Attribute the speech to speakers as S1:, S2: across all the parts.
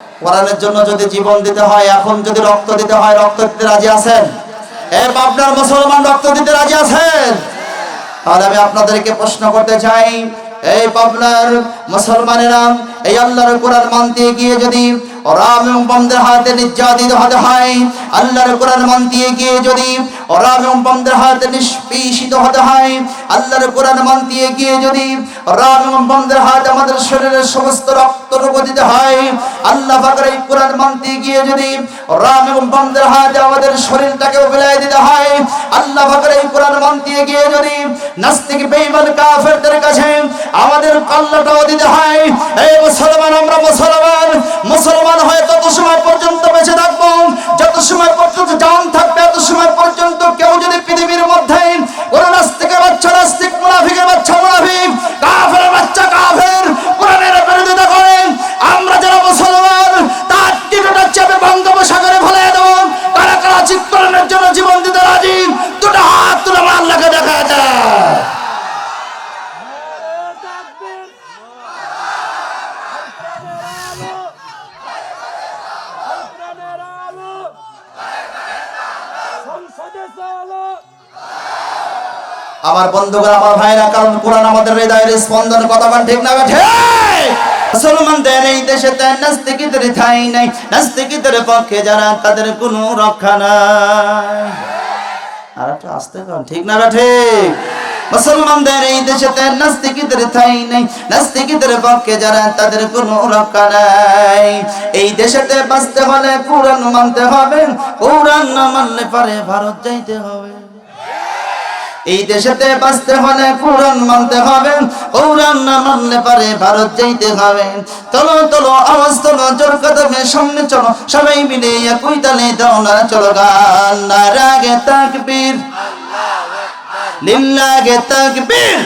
S1: কোরআনের জন্য যদি জীবন দিতে হয়, এখন যদি রক্ত দিতে হয়, রক্ত দিতে রাজি আছেন? এ আপনার মুসলমান রক্ত দিতে রাজি আছেন? তাহলে আমি আপনাদেরকে প্রশ্ন করতে চাই, এই পাবনার মুসলমানেরা এই আল্লাহর কোরআন মানতে গিয়ে যদি আল্লাহর গিয়ে যদি শরীরের সমস্ত আল্লাহ মানতে গিয়ে যদি হাতে আমাদের শরীরটাকেও বিলাই দিতে হয়, আল্লাহ এই কোরআন মানতে গিয়ে যদি নাস্তিক, বেঈমান, কাফেরদের কাছে আমাদের দিতে হয় এই মুসলমান, আমরা মুসলমান মুসলমান কোরআন আমাদের হৃদয়ের স্পন্দন বল ঠিক না মুসলমানদের এই দেশে নাস্তিকদের ঠাই নাই। নাস্তিকদের পক্ষে যারা, তাদের কোনো রক্ষা নাই। আর একটু আসতে কন ঠিক না ঠিক মুসলমানদের এই দেশে নাস্তিকদের ঠাই নাই। নাস্তিকদের পক্ষে যারা, তাদের কোনো রক্ষা নাই। এই দেশেতে বাঁচতে হলে কোরআন মানতে হবে। কোরআন না মানলে পারে ভারত যাইতে হবে। এই দেশেতে বাঁচতে হলে কোরআন মানতে হবে, কোরআন না মানলে পারে ভারত যাইতে হবে। চলো চলো আওয়াজ, তোলো জোর কদমে সামনে চলো, সবাই মিলে একই তালে দাও না, চলো গান। না রাগে তাকবীর। লিল্লাহে তাকবীর।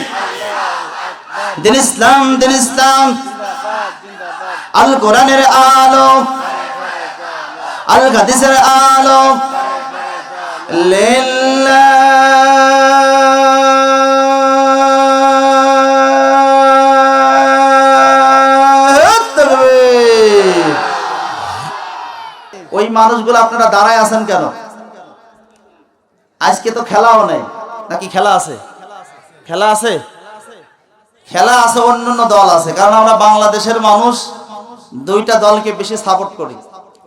S1: দিন ইসলাম দিন ইসলাম। আল কোরআনের আলো। আল হাদিসের আলো। লিল্লাহ মানুষগুলো আপনারা দাঁড়ায় আছেন কেন? আজকে তো খেলাও নেই। নাকি খেলা আছে? খেলা আছে? খেলা আছে, অন্যান্য দল আছে। কারণ আমরা বাংলাদেশের মানুষ, দুইটা দলকে বেশি সাপোর্ট করি।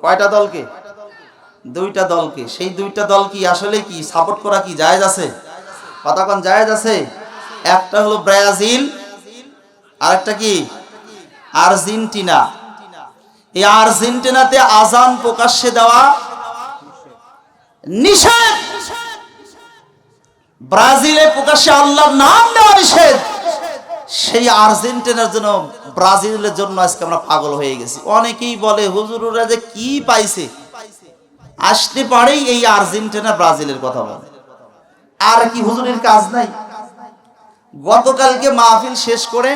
S1: কয়টা দলকে? দুইটা দলকে। সেই দুইটা দল কি আসলে কি? সাপোর্ট করা কি জায়েজ আছে? কতক্ষণ জায়েজ আছে? একটা হলো ব্রাজিল, আরেকটা কি? আর্জেন্টিনা। এই আর্জেন্টিনাতে আজান প্রকাশ্যে দেওয়া নিষেধ। ব্রাজিলে প্রকাশ্যে আল্লাহর নাম দেওয়া নিষেধ। সেই আর্জেন্টিনার জন্য, ব্রাজিলের জন্য আজকে আমরা পাগল হয়ে গেছি। অনেকেই বলে, হুজুররা যে কি পাইছে? আসতে পারেই এই আর্জেন্টিনা ব্রাজিলের কথা বলে। আর কি হুজুরের কাজ নাই? গতকালকে মাহফিল শেষ করে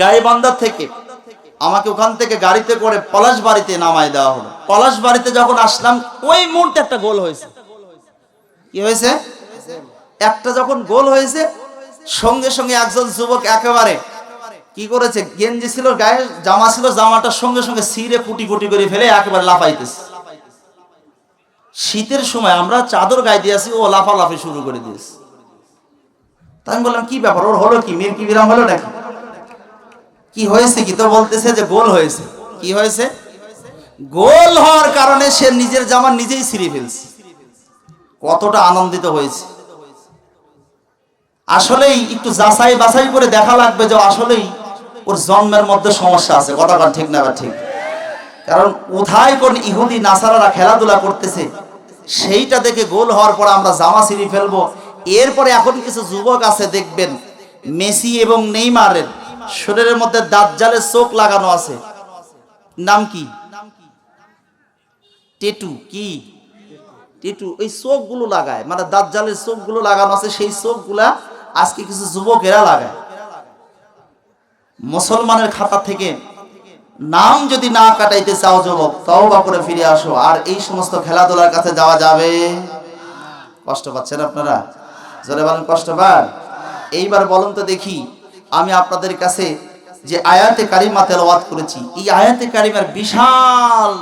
S1: গাইবান্ধা থেকে আমাকে ওখান থেকে গাড়িতে করে পলাশ বাড়িতে নামায় দেওয়া হলো। পলাশ বাড়িতে যখন আসলাম, ওই মুহূর্তে একটা গোল হয়েছে। কি হয়েছে? একটা যখন গোল হয়েছে, সঙ্গে সঙ্গে একজন যুবক একেবারে কি করেছে? গেঞ্জি ছিল, গায়ে জামা ছিল জামাটার সঙ্গে সঙ্গে সিরে পুটি পুটি করে ফেলে একেবারে লাফাইতেছে। শীতের সময় আমরা চাদর গায়ে দিয়েছি ও লাফালাফি শুরু করে দিয়েছে। তাই আমি বললাম, কি ব্যাপার? ওর হলো কি? মেয়ের কি বিরাম হলো নাকি? কি হয়েছে কি? তো বলতেছে যে গোল হয়েছে। কি হয়েছে? গোল হওয়ার কারণে সে নিজের জামা নিজেই ছিঁড়ে ফেলছে। কতটা আনন্দিত হয়েছে। আসলেই একটু যাচাই বাছাই করে দেখা লাগবে যে আসলেই ওর জন্মের মধ্যে সমস্যা আছে। কথাটা ঠিক না ঠিক? কারণ কোথায় কোন ইহুদি নাসারারা খেলাধুলা করতেছে, সেইটা দেখে গোল হওয়ার পর আমরা জামা ছিঁড়ে ফেলব। এরপরে এখন কিছু যুবক আছে দেখবেন, মেসি এবং নেইমারের। শরীরের মধ্যে দাঁতজালের চোখ লাগানো আছে। নাম কি? টেটু কি? টেটু, ওই চোখগুলো লাগায়। মানে দাঁতজালের চোখগুলো লাগানো আছে, সেই চোখগুলা আজকে কিছু যুবকেরা লাগায়। মুসলমানের খাতা থেকে নাম যদি না কাটাইতে চাও যুবক, তওবা করে ফিরে আসো। আর এই সমস্ত খেলাধুলার কাছে যাওয়া যাবে? কষ্ট পাচ্ছেন আপনারা? জোরে বলেন কষ্ট পান? এইবার বলুন তো দেখি আমি আপনাদের কাছে যে আয়াতে কারিমা তেলাওয়াত করেছি, এই আয়াতে কারিমার বিশাল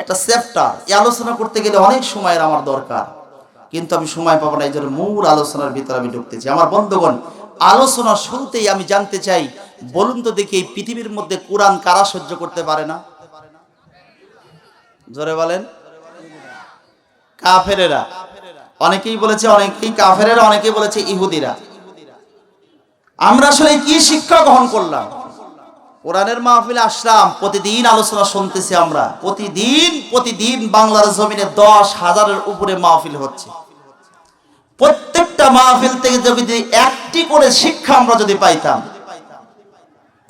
S1: একটা চ্যাপ্টার, এই আলোচনা করতে গেলে অনেক সময়ের আমার দরকার। কিন্তু আমি সময় পাবো না, এই জন্য মূল আলোচনার ভিতরে আমি ঢুকতেছি আমার বন্ধুগণ, আলোচনা শুরুতেই আমি জানতে চাই, বলুন তো দেখি এই পৃথিবীর মধ্যে কোরআন কারা সহ্য করতে পারে না? জোরে বলেন। কাফেরেরা। অনেকেই বলেছে, অনেকেই কাফেরেরা, অনেকেই বলেছে ইহুদিরা। আমরা আসলে কি শিক্ষা গ্রহণ করলাম? কোরআনের মাহফিলে আসলাম, প্রতিদিন আলোচনা শুনতেছি আমরা। প্রতিদিন প্রতিদিন বাংলার জমিনে দশ হাজারের উপরে মাহফিল হচ্ছে। প্রত্যেকটা মাহফিল থেকে যদি একটি করে শিক্ষা আমরা যদি পাইতাম,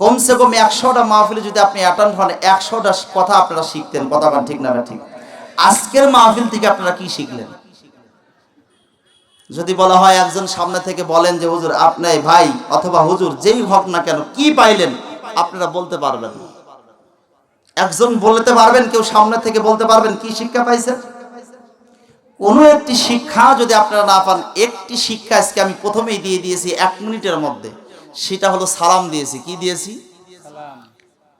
S1: কমসে কম একশোটা মাহফিলে যদি আপনি অ্যাটেন্ড হন, একশোটা কথা আপনারা শিখতেন। কথা ঠিক না, ঠিক? আজকের মাহফিল থেকে আপনারা কি শিখলেন? যদি বলা হয় একজন সামনে থেকে বলেন যে, হুজুর, আপনি ভাই অথবা হুজুর যেই হোক না কেন, কি পাইলেন? আপনারা বলতে পারবেন একজন বলতে পারবেন, কেউ সামনে থেকে বলতে পারবেন, কি শিক্ষা পাইছেন? কোনো একটি শিক্ষা যদি আপনারা না পান, একটি শিক্ষা আজকে আমি প্রথমেই দিয়ে দিয়েছি এক মিনিটের মধ্যে। সেটা হলো সালাম দিয়েছি। কি দিয়েছি?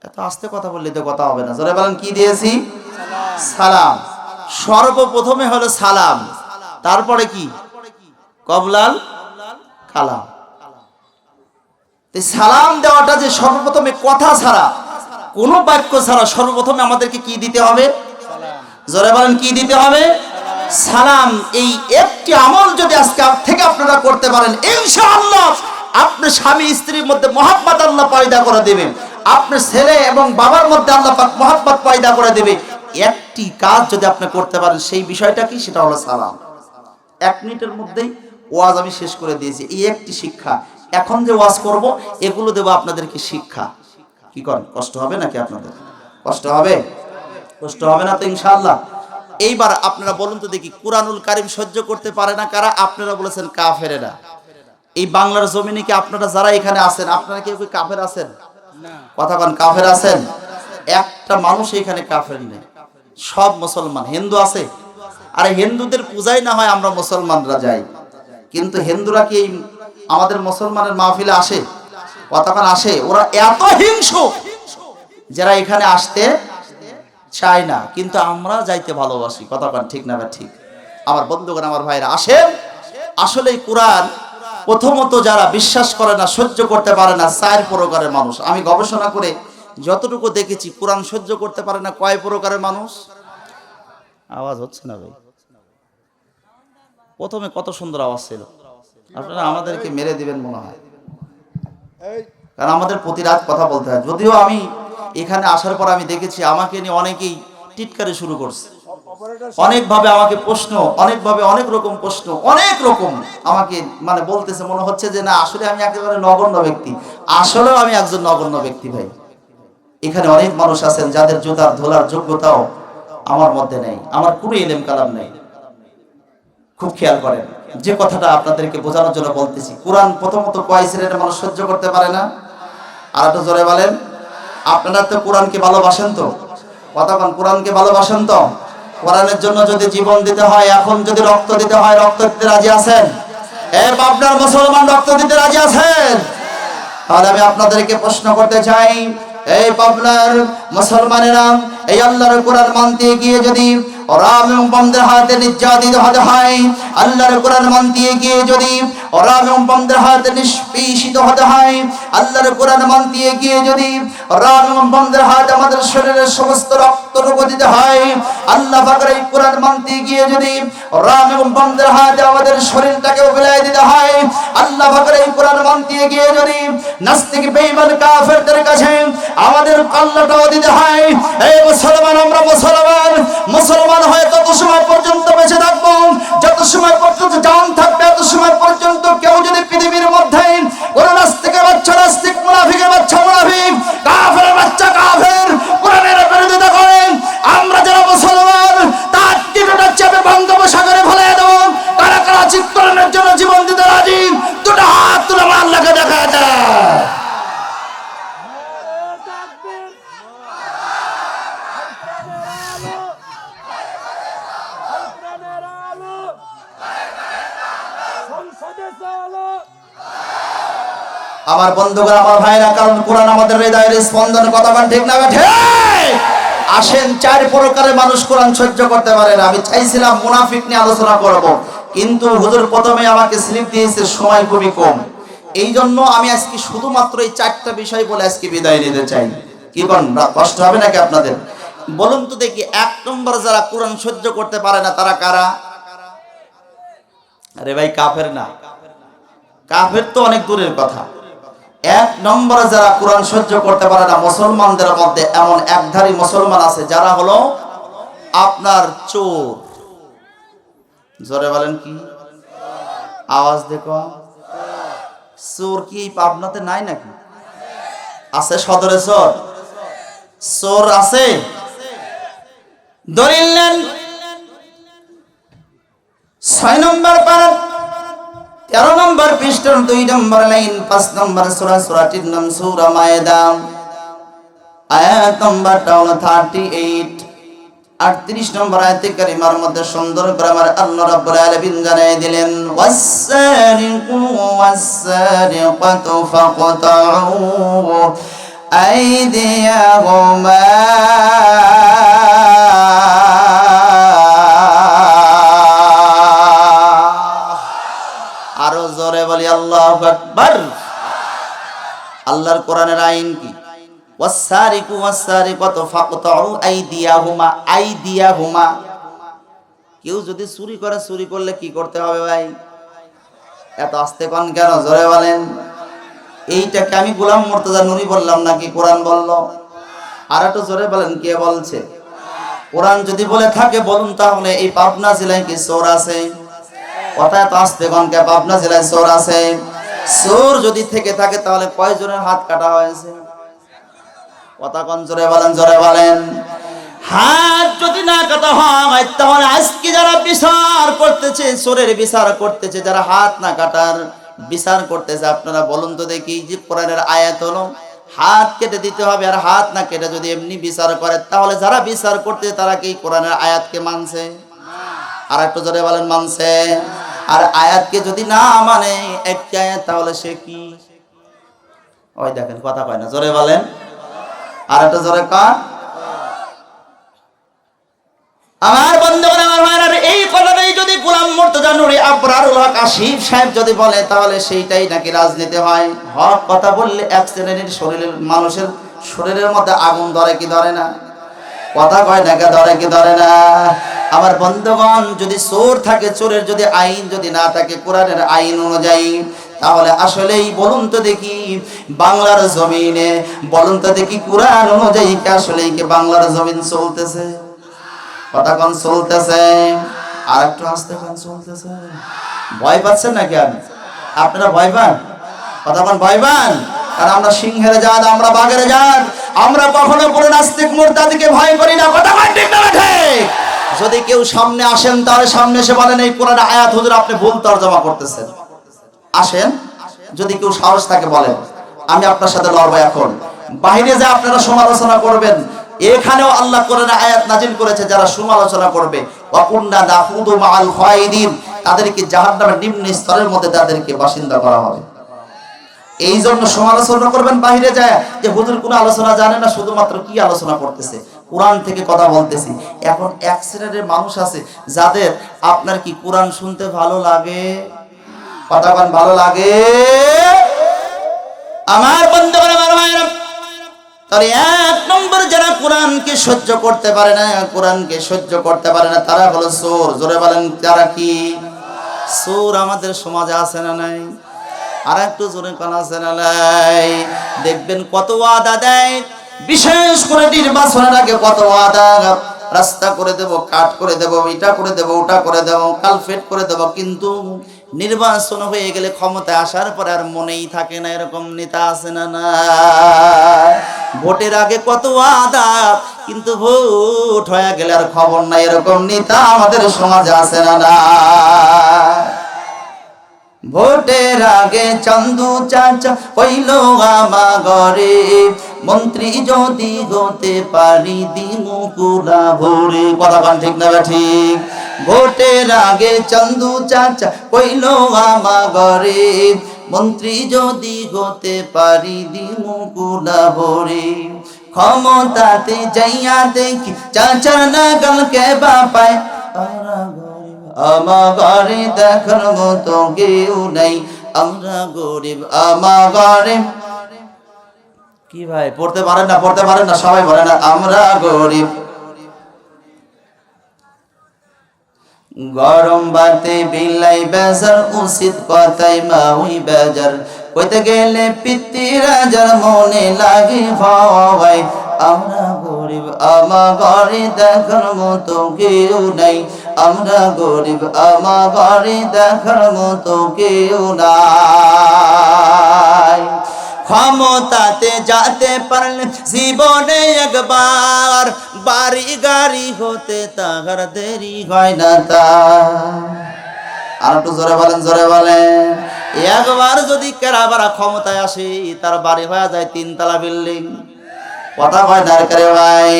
S1: এত আস্তে কথা বললে তো কথা হবে না। জোরে বলেন, কি দিয়েছি? সালাম। সর্বপ্রথমে হলো সালাম। তারপরে কি? কবলাল কালাম। সালাম দেওয়াটা যে সর্বপ্রথমে কথা ছাড়া, কোনো বাক্য ছাড়া সর্বপ্রথমে আমাদেরকে কি দিতে হবে? জোরে বলেন, কি দিতে হবে? সালাম। এই একটি আমল যদি আজকে থেকে আপনারা করতে পারেন, ইনশাআল্লাহ আপনার স্বামী স্ত্রীর মধ্যে মহাব্বত আল্লাহ পায়দা করে দেবেন। আপনার ছেলে এবং বাবার মধ্যে আল্লাহ পাক মহাব্বত পয়দা করে দেবে। একটি কাজ যদি আপনি করতে পারেন, সেই বিষয়টা কি? সেটা হলো সালাম। এক মিনিটের মধ্যেই ওয়াজ আমি শেষ করে দিয়েছি। এই একটি শিক্ষা। এখন যে ওয়াজ করব এগুলো দেবো আপনাদেরকে শিক্ষা। কি করেন? কষ্ট হবে নাকি আপনাদের? কষ্ট হবে? কষ্ট হবে না তো ইনশাআল্লাহ। এইবার আপনারা বলুন তো দেখি কুরআনুল কারিম সহ্য করতে পারে না কারা? আপনারা বলেছেন কাফেরেরা। এই বাংলার জমিনে কি আপনারা যারা এখানে আছেন আপনারা কেউ কি কাফের আছেন? কথা কন কাফের আছেন? একটা মানুষ এখানে কাফের নেই। সব মুসলমান। হিন্দু আছে? আরে হিন্দুদের পূজাই না হয় আমরা মুসলমানরা যাই। কিন্তু হিন্দুরা কি আমাদের মুসলমানের মাহফিলে আসে? কতক্ষণ আসে? ওরা এত হিংসু যারা এখানে আসতে চায় না। কিন্তু আমরা যাইতে ভালোবাসি। কতক্ষণ? ঠিক না ঠিক? আমার বন্ধুগণ, আমার ভাইরা আসেন। আসলে কোরআন প্রথমত যারা বিশ্বাস করে না, সহ্য করতে পারে না, চার প্রকারের মানুষ। আমি গবেষণা করে যতটুকু দেখেছি, কোরআন সহ্য করতে পারে না, কয় প্রকারের মানুষ? আওয়াজ হচ্ছে না ভাই? প্রথমে কত সুন্দর আওয়াজ ছিল। আপনারা আমাদেরকে মেরে দিবেন মনে হয়। কারণ আমাদের প্রতি রাত কথা বলতে হয়। যদিও আমি এখানে আসার পর আমি দেখেছি আমাকে নিয়ে অনেকেই টিটকারি শুরু করছে। অনেকভাবে আমাকে প্রশ্ন অনেকভাবে অনেক রকম প্রশ্ন অনেক রকম আমাকে মানে বলতেছে। মনে হচ্ছে যে না আসলে আমি একেবারে নগণ্য ব্যক্তি। আসলেও আমি একজন নগণ্য ব্যক্তি ভাই। এখানে অনেক মানুষ আছেন যাদের জুতার ধোলার যোগ্যতাও আমার মধ্যে নেই। আমার কোনো এলেম কালাম নেই। খুব খেয়াল করেন। যে কথাটা আপনাদেরকে বোঝানোর জন্য বলতেছি, কোরআন প্রথমত কয় শ্রেণির মানুষ সহ্য করতে পারে না? আর একটু জোরে বলেন, আপনারা তো কোরআনকে ভালোবাসেন তো? কতক্ষণ কোরআনকে ভালোবাসেন তো? কোরআনের জন্য যদি জীবন দিতে হয়, এখন যদি রক্ত দিতে হয়, রক্ত দিতে রাজি আছেন? এ আপনার মুসলমান রক্ত দিতে রাজি আছেন? তাহলে আমি আপনাদেরকে প্রশ্ন করতে চাই, এই পাবনার মুসলমানেরা এই আল্লাহর কোরআন মানতে গিয়ে যদি রাম এবং বন্ধের হাতে নির্যাতিত হতে হয়। আল্লাহর কোরআন মানতে গিয়ে যদি রাম এবং বন্ধের হাতে নিষ্পেষিত হতে হয়, আল্লাহর কোরআন মানতে গিয়ে যদি রাম এবং বন্ধের হাতে আমাদের শরীরের সমস্ত রক্তটুকু দিতে হয়, আল্লাহ পাকের এই কোরআন মানতে গিয়ে যদি রাম এবং বন্ধের হাতে আমাদের শরীরটাকেও বিলায় দিতে হয়, আল্লাহ পাকের এই কোরআন মানতে গিয়ে যদি নাস্তিক, বেঈমান, কাফেরদের কাছে আমাদের কল্লাটাও দিতে হয়, এই মুসলমান, আমরা মুসলমান মুসলমান হয়ে তত সময় পর্যন্ত বেঁচে থাকব, যত সময় পর্যন্ত জান থাকবে তত সময় পর্যন্ত কেউ যদি পৃথিবীর মধ্যে কোন নাস্তিকের বাচ্চা নাস্তিক মুনাফিকের বাচ্চা মুনাফিক, কাফের, বাচ্চা কাফের, কোরআনের বিরোধিতা করেন, আমরা যারা মুসলমান, তার টিটোটা চেপে বঙ্গোপসাগরে ফেলে দেবো, কারা কারা চিত্তরণের জন্য জীবন দিতে রাজি, দুটো হাত তুলে আল্লাহকে দেখা যায়
S2: তাকবীর প্রাণের আলো প্রাণের আলো
S1: আমার বন্ধুগণ, আমার ভাইরা, কারণ কোরআন আমাদের হৃদয়ের স্পন্দন কতক্ষণ ঠিক না আসেন, চার প্রকারের মানুষ কোরআন সহ্য করতে পারে না। আমি চাইছিলাম মুনাফিক নিয়ে আলোচনা করব, কিন্তু হুজুর প্রথমে আমাকে স্লিপ দিয়েছে, সময় খুবই কম। এই জন্য আমি আজকে শুধুমাত্র এই চারটা বিষয় বলে আজকে বিদায় নিতে চাই। কি বল কষ্ট হবে নাকি আপনাদের? বলুন তো দেখি, এক নম্বর যারা কোরআন সহ্য করতে পারে না, তারা কারা? আরে ভাই, কাফের না। কাফের তো অনেক দূরের কথা। এক নম্বরে যারা কোরআন সহ্য করতে পারে না, মুসলমানদের মধ্যে এমন একধারী মুসলমান আছে যারা হলো আপনার চোর। জোরে বলেন কি? আওয়াজ দেখো। চোর কি পাবনাতে নাই নাকি? আছে সদরে চোর। চোর আছে। দলিল ছয় নম্বর পারা তেরো নম্বর পৃষ্ঠার দুই নম্বর লাইন, পাঁচ নম্বর সুরা, সুরাটির নাম সুরা মায়েদাম আয়াত নম্বরটা হলো থার্টি এইট আটত্রিশ নম্বর আয়াতে কারিমার মধ্যে সুন্দর করে আমার আল্লাহ রাব্বুল আলামিন দিলেন, ওয়াসসারিকু, ওয়াসসারিকাতু ফাকতাউ আইদিয়াহুমা কোরআনের আইন কি? ওয়াসারিকু ওয়াসারিকাতু ফাকতাউ আইদিয়াহুমা আইদিয়াহুমা। কেউ যদি চুরি করে, চুরি করলে কি করতে হবে ভাই? এত আস্তে কন কেন? জোরে বলেন। এইটাকে আমি গোলাম মুর্তজা নুরি বললাম নাকি কোরআন বলল? আর একটু জোরে বলেন, কে বলছে? কোরআন যদি বলে থাকে, বলুন তাহলে, এই পাবনা জেলায় কি চোর আছে? কথা তো আসতে গনকে পাবনা জেলায় চোর আছে। চোর যদি থেকে থাকে, তাহলে কয়জনের হাত কাটা হয়েছে? কথা কন জোরে বলেন জোরে বলেন। হাত যদি না কাটা হয়, তাহলে আজকে যারা বিচার করতেছে, চোরের বিচার করতেছে, যারা হাত না কাটার বিচার করতেছে, আপনারা বলুন তো দেখি, যে কোরআনের আয়াত হলো, হাত কেটে দিতে হবে আর হাত না কেটে যদি এমনি বিচার করে, তাহলে যারা বিচার করতে তারা কি কোরআনের আয়াতকে মানছে? আর একটু জোরে বলেন, মানছে? আর আয়াতকে যদি না মানে একটি আয়াত, তাহলে সে কি? ওই দেখেন, কথা কয় না, জোরে বলেন। আর একটা জোরে কন। আমার বন্ধুগণ, আমার ভাইরা এই কথাটাই যদি গোলাম মুর্তজা নুরি আবরারুল হক আসিফ সাহেব যদি বলে, তাহলে সেইটাই নাকি রাজনীতি হয়। হক কথা বললে এক শ্রেণির শরীরের মানুষের শরীরের মধ্যে আগুন ধরে কি ধরে না? কথা কয় না, কে ধরে, কি ধরে না? আমার বন্ধুগণ, যদি চোর থাকে, চোরের যদি আইন যদি না থাকে, কোরআনের আইন অনুযায়ী, তাহলে আসলেই বলুন তো দেখি, বাংলার জমিনে, বলুন তো দেখি কোরআন অনুযায়ী কি আসলেই কি বাংলার জমিন চলতেছে? কোন চলতেছে? আর একটু আসতে চলতেছে? ভয় পাচ্ছেন নাকি আমি আপনারা ভয় পান? কোন ভয় পান? কারণ আমরা সিংহের জাত, আমরা বাঘের জাত, আমরা কখনো কোনো নাস্তিক মুরতাদিকে ভয় করি না। কথা ঠিক না ঠিক? যদি কেউ সামনে আসেন, তাহলে সামনে এসে বলেন, এই কোরআন আয়াত হুজুর, আপনি ভুল তর্জমা করতেছেন। আসেন, যদি কেউ সাহস থাকে বলেন, আমি আপনার সাথে লড়বো এখন। বাইরে যে আপনারা সমালোচনা করবেন, এখানেও আল্লাহ কোরআনে আয়াত নাজিল করেছে, যারা সমালোচনা করবে, ওয়াকুন্না নাহুদু মাআল খায়দিন, তাদেরকে জাহান্নামের নিম্ন স্তরের মধ্যে তাদেরকে বাসিন্দা করা হবে। এই জন্য সমালোচনা করবেন বাহিরে যায় যে, হুজুর, কোনো আলোচনা জানে না, শুধুমাত্র কি আলোচনা করতেছে? কোরআন থেকে কথা বলতেছি। এখন শ্রেণির মানুষ আছে, যাদের আপনার কি কোরআন শুনতে ভালো লাগে? কথা ভালো লাগে? আমার বন্ধুগণ, আমার ভাইরা তাহলে এক নম্বর যারা কোরআনকে সহ্য করতে পারে না, কোরআনকে সহ্য করতে পারে না, তারা হলো চোর। জোরে বলেন, তারা কি? চোর আমাদের সমাজে আছে না নাই? আর একটু জোরে কোন, আছে না নাই? দেখবেন কত ওয়াদা দেয়। বিশেষ করে নির্বাচনের আগে কত ওয়াদা? রাস্তা করে দেব কাট করে দেব এটা করে দেব, ওটা করে দেব, কালফেট করে দেব। কিন্তু নির্বাচন হয়ে গেলে ক্ষমতায় আসার পরে আর মনেই থাকে না এরকম নেতা আছে না না। ভোটের আগে কত আদা কিন্তু ভোট হয়ে গেলে আর খবর নাই এরকম নেতা আমাদের সমাজে আছে না না। ভোটের আগে চন্দু চাচা কইল, আমা ঘরে মন্ত্রী যদি হতে পারি দিমুকুলা ভোরে। কথা পান ঠিক না ঠিক? ভোটের আগে চন্দু চাচা কইল, আমা ঘরে মন্ত্রী যদি হতে পারি দিমুকুলা ভরে। ক্ষমতাতে যাইয়া দেখি চাচার নাগালকে বাপায় আমরা দেখার মতো কেউ নাই। আমরা গরিব কি ভাই, পড়তে পারেন না, পড়তে পারেন না, সবাই না, আমরা গরিব। গরম বাতে বিলাই বেজার, উচিত কথাই মাউই বেজার। কইতে গেলে পিতি রাজার মনে লাগে ভাই আমরা গরিব আমা ঘরে দেখার মতো কেউ নাই। আমরা গরিব আমা ঘরে দেখার মতো কেউ নাই। ক্ষমতাতে যাতে পারলে জীবনে একবার বাড়ি গাড়ি হতে তাহার দেরি হয় না তা আর একটু জোরে বলেন জোরে বলেন। একবার যদি কেরাবারা ক্ষমতায় আসে, তার বাড়ি হয়ে যায় তিনতলা বিল্ডিং। কথা কয় দরকারে ভাই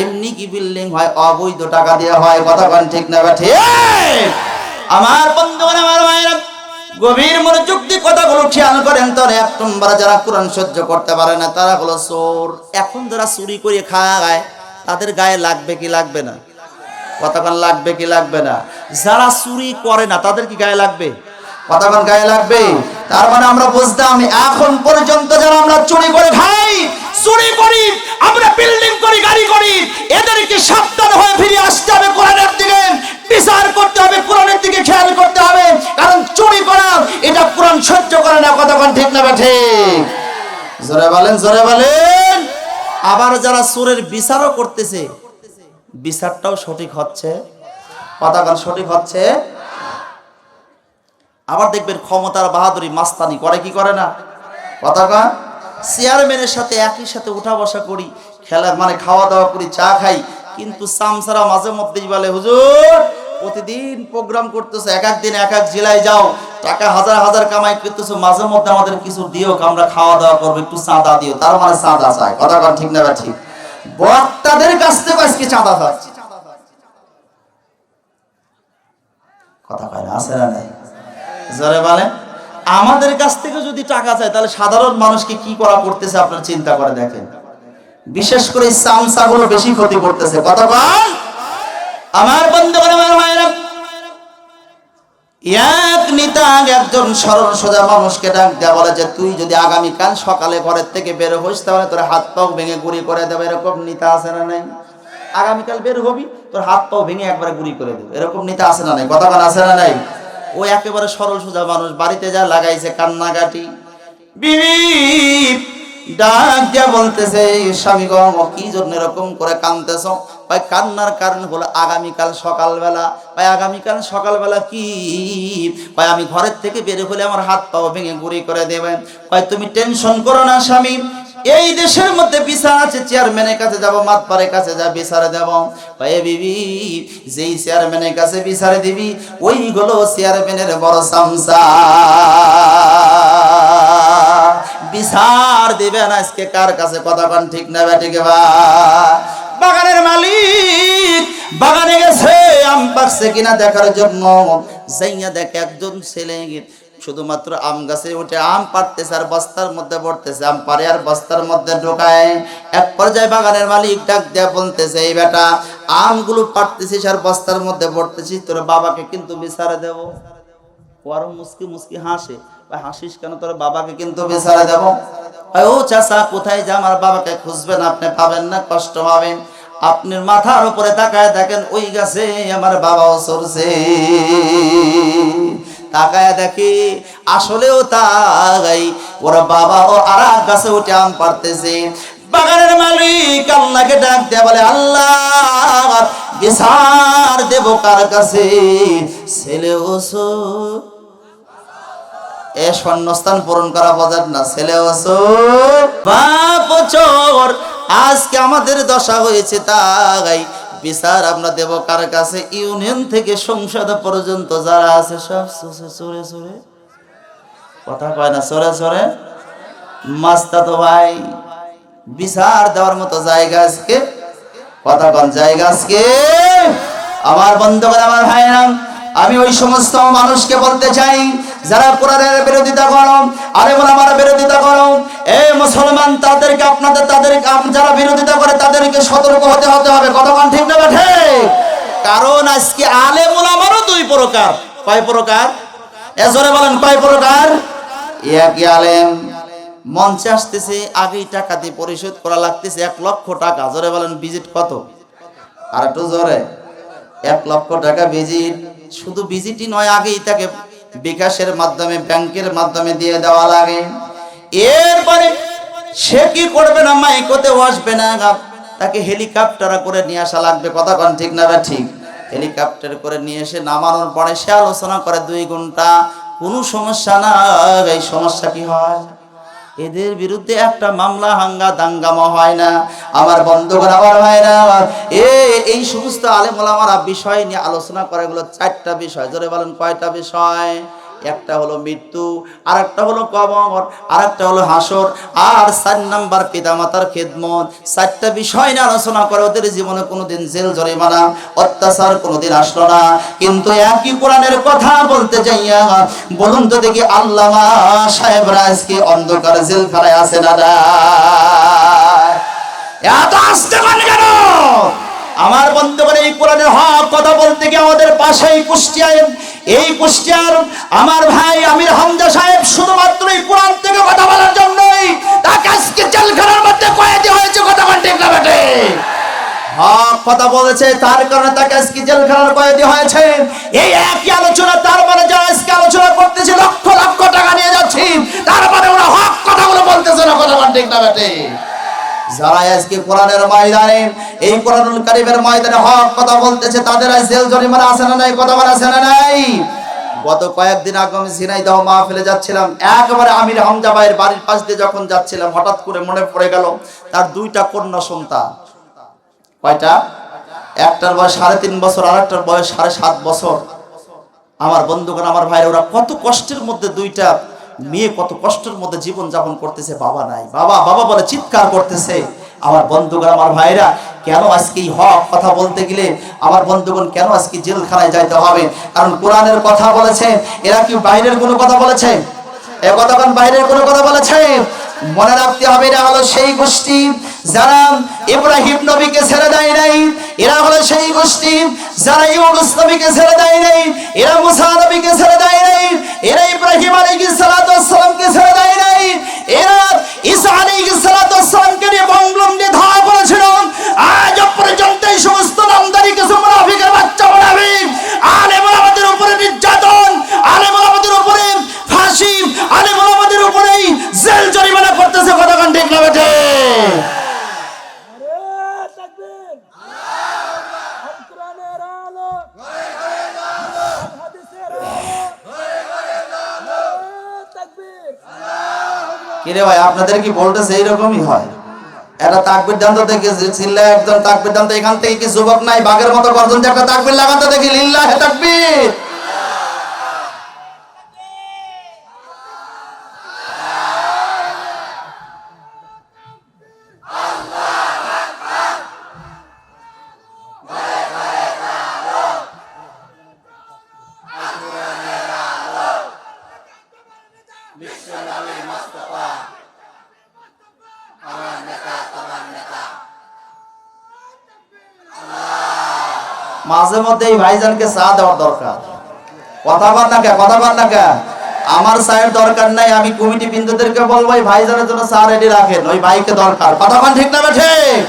S1: এমনি কি বিল্ডিং হয়? অবৈধ টাকা দিয়ে হয়। কথা কন ঠিক না ঠিক? আমার বন্ধুগণ, আমার ভাইরা গভীর মনোযোগ দিয়ে কথাগুলো খেয়াল করেন তোর এক নম্বর যারা কোরআন সহ্য করতে পারে না, তারা হলো চোর। এখন যারা চুরি করে খায়, তাদের গায়ে লাগবে কি লাগবে না? কতক্ষণ লাগবে কি লাগবে না? যারা চুরি করে না, তাদের কি গায়ে লাগবে? কতক্ষণ গায়ে লাগবে? তার মানে আমরা বুঝতাম, এখন পর্যন্ত যারা আমরা চুরি করে খাই, চুরি করি, আমরা বিল্ডিং করি এদেরকে সাবধান হয়ে ফিরে আসতে হবে কোরআনের দিকে। বিচার করতে হবে, কোরআনের দিকে খেয়াল করতে হবে। কারণ চুরি করা, এটা কোরআন সহ্য করে না কতক্ষণ ঠিক না ঠিক? জোরে বলেন জোরে বলেন। আবার যারা চোরের বিচারও করতেছে, বিচারটাও সঠিক হচ্ছে। কতক্ষণ সঠিক হচ্ছে। আবার দেখবেন ক্ষমতার বাহাদুরি মাস্তানি করে কি করে না? কতক্ষণ চেয়ারম্যানের সাথে একই সাথে উঠা বসা করি খেলা মানে খাওয়া দাওয়া করি, চা খাই। কিন্তু সামসারা মাঝে মধ্যেই বলে, হুজুর, প্রতিদিন প্রোগ্রাম করতেছো, এক এক দিন, এক এক জেলায় যাও। টাকা হাজার হাজার কামাই করতেছো, মাঝে মধ্যে আমাদের কিছু দিও, আমরা খাওয়া দাওয়া করব, একটু চাঁদা দিও। তার মানে চাঁদা চায় কথা কন ঠিক না ঠিক? বক্তাদের কাছ থেকে আজকে চাঁদা চাচ্ছে কথা কয় আছে না নাই? জোরে বলেন। আমাদের কাছ থেকে যদি টাকা চায়, তাহলে সাধারণ মানুষকে কি করা করতেছে আপনার চিন্তা করে দেখেন। বিশেষ করে সামসাগুলো বেশি ক্ষতি করতেছে। কথা বল। আমার বন্ধু এক নেতা একজন সরল সোজা মানুষকে ডাক দেওয়া বলে যে, তুই যদি আগামীকাল সকালে ঘরের থেকে বের হইস, তাহলে তোর হাত পাও ভেঙে গুড়ি করে দেবে। এরকম নেতা আছে না নাই? আগামীকাল বের হবি, তোর হাত পাও ভেঙে একবারে গুড়ি করে দেবে। এরকম নেতা আছে না নাই? কথা বলা, আছে না নাই? ও একেবারে সরল সোজা মানুষ, বাড়িতে যা লাগাইছে কান্নাকাটি। বিবি ডাক দিয়া বলতেছে স্বামী গো, কি জন্য এরকম করে কানতেছ ভাই, কান্নার কারণ হলো আগামীকাল সকালবেলা। ভাই, আগামীকাল সকালবেলা কি? ভাই, আমি ঘরের থেকে বের হলে আমার হাত পাও ভেঙে গুড়ি করে দেবেন ভাই, তুমি টেনশন করো না স্বামী। এই দেশের মধ্যে বিচার আছে, চেয়ারম্যানের কাছে যাব মাতপারের কাছে যা বিচারে দেব। ভাই বিবি, যেই চেয়ারম্যানের কাছে বিচারে দিবি, ওই হলো চেয়ারম্যানের বড় সামসা বিচার দিবেন আজকে কার কাছে কথা পান ঠিক না বেটিকে বাগানের মালিক, বাগানে গেছে, আম পাকছে কিনা দেখার জন্য। যাইয়া দেখে একজন ছেলে, শুধুমাত্র আম গাছে উঠে আম পাড়তেছে আর বস্তার মধ্যে পড়তেছে আম পারে আর বস্তার মধ্যে ঢোকায়। এক পর্যায়ে বাগানের মালিক ডাক দেয়া বলতেছে, এই বেটা, আমগুলো পারতেছিস আর বস্তার মধ্যে পড়তেছিস তোর বাবাকে কিন্তু বিচারে দেবো। ও আরও মুসকি মুসকি হাসে। ভাই, হাসিস কেন? তোর বাবাকে কিন্তু বিচারে ভাই, ও চাচা, কোথায় যা আমার বাবাকে খুঁজবেন আপনি পাবেন না, কষ্ট পাবেন। আপনার মাথার উপরে তাকায় দেখেন, ওই গাছে আমার বাবাও সরছে তাকায় দেখি, আসলেও তাই ওরা বাবা ও আর গাছে উঠে আম পারতেছে বাগানের মালিক আল্লাহকে ডাক দেয়া বলে, আল্লাহ, বিচার দেব কার কাছে? ছেলে ওসো এ শূন্যস্থান পূরণ করা বাজার না, ছেলে বাপ চোর, আজকে আমাদের দশা হয়েছে তাই। বিচার আমরা দেব কার কাছে? ইউনিয়ন থেকে সংসদ পর্যন্ত যারা আছে সব সুসে চোরে চোরে। কথা কয় না, চোরে চোরে? মাস্তা তো ভাই, বিচার দেওয়ার মতো জায়গা আজকে। কথা কন, জায়গা আজকে। আমার বন্ধুগণ, আমার ভাইরাম আমি ওই সমস্ত মানুষকে বলতে চাই, যারা কোরআনের বিরোধিতা করো, আলেমুল আমার বিরোধিতা করো, এ মুসলমান, তাদেরকে আপনাদের তাদেরকে আপ- যারা বিরোধিতা করে, তাদেরকে সতর্ক হতে হতে হবে। কতক্ষণ ঠিক না ঠিক কারণ আজকে আলেমুল আমারও দুই প্রকার। কয় প্রকার? এজরে বলেন, কয় প্রকার? একই আলেম, মঞ্চে আসতেছে, আগেই টাকা দিয়ে পরিশোধ করা লাগতেছে, এক লক্ষ টাকা। জোরে বলেন, ভিজিট কত? আর একটু জোরে। এক লক্ষ টাকা ভিজিট শুধু বিজিটি নয়, আগেই তাকে বিকাশের মাধ্যমে, ব্যাংকের মাধ্যমে দিয়ে দেওয়া লাগে। এরপরে সে কি করবে না মাইকোতে আসবে না তাকে হেলিকপ্টার করে নিয়ে আসা লাগবে। কথা কন ঠিক না ঠিক? হেলিকপ্টার করে নিয়ে এসে নামানোর পরে সে আলোচনা করে দুই ঘণ্টা। কোনো সমস্যা না এই সমস্যা কি হয়? এদের বিরুদ্ধে একটা মামলা হাঙ্গা দাঙ্গামা হয় না। আমার বন্ধুগণ, আমার ভাইরা এ, এই সমস্ত আলেমলামারা বিষয় নিয়ে আলোচনা করা এগুলো চারটা বিষয়। জোরে বলেন, কয়টা বিষয়? একটা হলো মৃত্যু আর একটা হলো কবর আর একটা হলো হাসর, আর চার নাম্বার পিতামাতার খেদমত। চারটা বিষয় নিয়ে আলোচনা করে ওদের জীবনে কোনোদিন জেল, জরিমানা, অত্যাচার কোনোদিন আসলো না। কিন্তু একই কোরআনের কথা বলতে যাইয়া, বলুন তো দেখি আল্লামা সাহেবরা আজকে অন্ধকার জেলখানায় আছে না? এত আসতে পারে কেন? আমার বন্ধুগণ, এই কোরআনের হক কথা বলতে গিয়ে আমাদের পাশেই কুষ্টিয়ায় এই কুষ্টিয়ার আমার ভাই আমির হামজা সাহেব শুধুমাত্র এই কোরআন থেকে কথা বলার জন্যই তাকে আজকে জেলখানার মধ্যে কয়েদি হয়েছে কথা বলতে না বেটে হক কথা বলেছে, তার কারণে তাকে আজকে জেলখানার কয়েদি হয়েছে। এই একই আলোচনা, তার মানে যারা আজকে আলোচনা করতেছে, লক্ষ লক্ষ টাকা নিয়ে যাচ্ছি, তার মানে ওরা হক কথাগুলো বলতেছে না, কথা বলতে না বেটে যারা আজকে কোরআনের ময়দানে, এই কোরআনুল কারিমের ময়দানে হক কথা বলতেছে, তাদের আজ জেল জরিমানা আছে না নাই? কথা বলা আছে না নাই? গত কয়েকদিন আগে আমি ঝিনাইদহ মাহফিলে যাচ্ছিলাম। একবারে আমির হামজা ভাইয়ের বাড়ির পাশ দিয়ে যখন যাচ্ছিলাম, হঠাৎ করে মনে পড়ে গেল তার দুইটা কন্যা সন্তান। কয়টা? একটার বয়স সাড়ে তিন বছর আর একটার বয়স সাড়ে সাত বছর। আমার বন্ধুগণ, আমার ভাইরা ওরা কত কষ্টের মধ্যে দুইটা মেয়ে কত কষ্টের মধ্যে জীবন যাপন করতেছে, বাবা নাই। বাবা বাবা বলে চিৎকার করতেছে। আমার বন্ধুগণ, আমার ভাইরা, কেন আজকে হক কথা বলতে গেলে আমার বন্ধুগণ কেন আজকে জেলখানায় যাইতে হবে? কারণ কোরআনের কথা বলেছে, এরা কি বাইরের কোনো কথা বলেছে? এ কতক্ষণ বাইরের কোনো কথা বলেছে? মনে রাখতে হবে, এরা হলো সেই গোষ্ঠী যারা ইব্রাহিম নবীকে ছেড়ে দেয় নাই। এরা হলো সেই গোষ্ঠী যারা ইউনুস নবীকে ছেড়ে দেয় নাই। এরা মুসা কিরে ভাই, আপনাদের কি বলতেছে এইরকমই হয়? একটা তাকবির দান্ত থেকে চিল্লা একজন তাকবির দান্ত এখান থেকে কি যুবক নাই, বাঘের মতো গর্জন একটা তাকবির লাগাতে দেখি, লিল্লাহ তাকবির। মাঝে মধ্যে এই ভাইজানকে চা দেওয়ার দরকার। কথা বল না কে, কথা বল না কে? আমার চায়ের দরকার নাই, আমি কমিটি বিন্দুদেরকে বলব ভাইজানের জন্য চা রেডি রাখেন, ওই ভাইকে দরকার। কথা বল ঠিক না ঠিক?